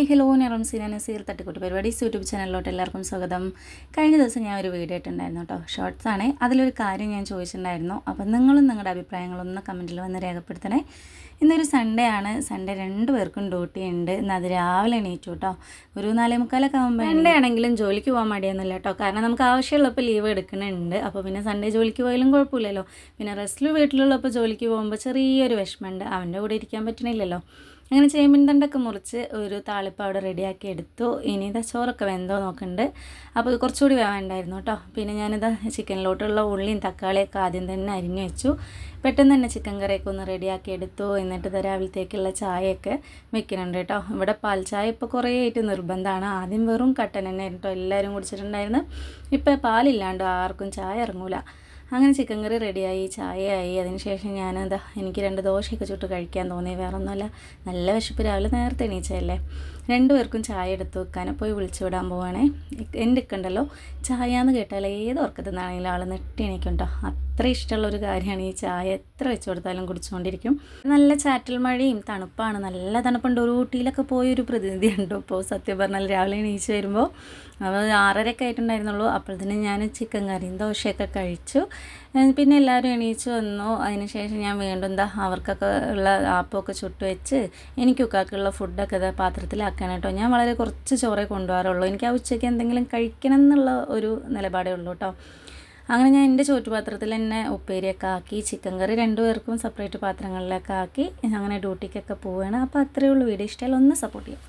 Hi hello ഞാൻ റംസീന നസീർ തട്ടിക്കൂട്ട് പരിപാടി യൂട്യൂബ് ചാനലിലോട്ട് എല്ലാവർക്കും സ്വാഗതം. കഴിഞ്ഞ ദിവസം ഞാൻ ഒരു വീഡിയോ ഇട്ടുണ്ടായിരുന്നു കേട്ടോ. ഷോർട്സ് ആണ്. അതിലൊരു കാര്യം ഞാൻ ചോദിച്ചിട്ടുണ്ടായിരുന്നു. അപ്പം നിങ്ങളും നിങ്ങളുടെ അഭിപ്രായങ്ങളൊന്ന് കമന്റിൽ വന്ന് രേഖപ്പെടുത്തണേ. ഇന്നൊരു സൺഡേ ആണ്. സൺഡേ രണ്ട് പേർക്കും ഡ്യൂട്ടി ഉണ്ട്. ഇന്ന് അത് രാവിലെ എണീറ്റു കേട്ടോ. ഒരു നാലേ മുക്കാലൊക്കെ ആകുമ്പോൾ സൺഡേ ആണെങ്കിലും ജോലിക്ക് പോകാൻ മടിയൊന്നുമില്ല കേട്ടോ. കാരണം നമുക്ക് ആവശ്യമുള്ളപ്പോൾ ലീവ് എടുക്കുന്നുണ്ട്. അപ്പോൾ പിന്നെ സൺഡേ ജോലിക്ക് പോയാലും കുഴപ്പമില്ലല്ലോ. പിന്നെ റെസ്റ്റിൽ വീട്ടിലുള്ളപ്പോൾ ജോലിക്ക് പോകുമ്പോൾ ചെറിയൊരു വിഷമമുണ്ട്. അവന്റെ കൂടെ ഇരിക്കാൻ പറ്റണില്ലല്ലോ. അങ്ങനെ ചേമ്പിൻ തണ്ടൊക്കെ മുറിച്ച് ഒരു താളിപ്പ് അവിടെ റെഡിയാക്കി എടുത്തു. ഇനി ഇതാ ചോറൊക്കെ വെന്തോ നോക്കുന്നുണ്ട് അപ്പോൾ കുറച്ചുകൂടി വേണ്ടായിരുന്നു കേട്ടോ. പിന്നെ ഞാനിതാ ചിക്കനിലോട്ടുള്ള ഉള്ളിയും തക്കാളിയൊക്കെ ആദ്യം തന്നെ അരിഞ്ഞു വെച്ചു. പെട്ടെന്ന് തന്നെ ചിക്കൻ കറിയൊക്കെ ഒന്ന് റെഡിയാക്കി എടുത്തു. എന്നിട്ട് രാവിലത്തേക്കുള്ള ചായയൊക്കെ വെക്കുന്നുണ്ട് കേട്ടോ. ഇവിടെ പാൽ ചായ ഇപ്പോൾ കുറേ ആയിട്ട് നിർബന്ധമാണ്. ആദ്യം വെറും കട്ടൻ തന്നെ ആയിരുന്നു കേട്ടോ. എല്ലാവരും കുടിച്ചിട്ടുണ്ടായിരുന്നു ഇപ്പോൾ പാലില്ലാണ്ട് ആർക്കും ചായ ഇറങ്ങൂല. അങ്ങനെ ചിക്കൻ കറി റെഡിയായി ചായയായി. അതിനുശേഷം എന്താ എനിക്ക് രണ്ട് ദോശയൊക്കെ ചുട്ട് കഴിക്കാൻ തോന്നി. വേറെ ഒന്നുമല്ല നല്ല വിശപ്പ് രാവിലെ നേരത്തെ എണീച്ചതല്ലേ. രണ്ടുപേർക്കും ചായ എടുത്ത് വെക്കാനെ പോയി വിളിച്ചു വിടാൻ പോവാണേ. എന്റെ ഉണ്ടല്ലോ ചായ എന്ന് കേട്ടാൽ ഏത് ഉറക്കത്തിൽ നിന്നാണെങ്കിലും ആൾ നെട്ടി എണീക്കും അത്ര ഇഷ്ടമുള്ള ഒരു കാര്യമാണ് ഈ ചായ. എത്ര വെച്ച് കൊടുത്താലും കുടിച്ചുകൊണ്ടിരിക്കും. നല്ല ചാറ്റൽ മഴയും തണുപ്പാണ്. നല്ല തണുപ്പുണ്ട്. ഒരു ഊട്ടിയിലൊക്കെ പോയൊരു പ്രതിനിധി ഉണ്ട് ഇപ്പോൾ സത്യം പറഞ്ഞാൽ രാവിലെ എണീച്ച് വരുമ്പോൾ അപ്പോൾ ആറരയൊക്കെ ആയിട്ടുണ്ടായിരുന്നുള്ളൂ. അപ്പോഴത്തേനും ഞാൻ ചിക്കൻ കറിയും ദോശയൊക്കെ കഴിച്ചു. പിന്നെ എല്ലാവരും എണീച്ച് വന്നു. അതിനുശേഷം ഞാൻ വീണ്ടും എന്താ അവർക്കൊക്കെ ഉള്ള ആപ്പൊക്കെ ചുട്ട് വെച്ച് എനിക്ക് ഉക്കാക്കുള്ള ഫുഡൊക്കെ ഇതാ പാത്രത്തിലാക്കാൻ കേട്ടോ. ഞാൻ വളരെ കുറച്ച് ചോറേ കൊണ്ടുപോകാറുള്ളൂ. എനിക്ക് ആ ഉച്ചയ്ക്ക് എന്തെങ്കിലും കഴിക്കണം എന്നുള്ള ഒരു നിലപാടേ ഉള്ളൂ കേട്ടോ. അങ്ങനെ ഞാൻ എന്റെ ചോറ്റുപാത്രത്തിൽ തന്നെ ഉപ്പേരിയൊക്കെ ആക്കി ചിക്കൻ കറി രണ്ടുപേർക്കും സെപ്പറേറ്റ് പാത്രങ്ങളിലൊക്കെ ആക്കി അങ്ങനെ ഡ്യൂട്ടിക്കൊക്കെ പോവുകയാണ് അപ്പോൾ അത്രയേ ഉള്ളൂ വീഡിയോ. ഇഷ്ടമായാലും ഒന്ന് സപ്പോർട്ട് ചെയ്യാം.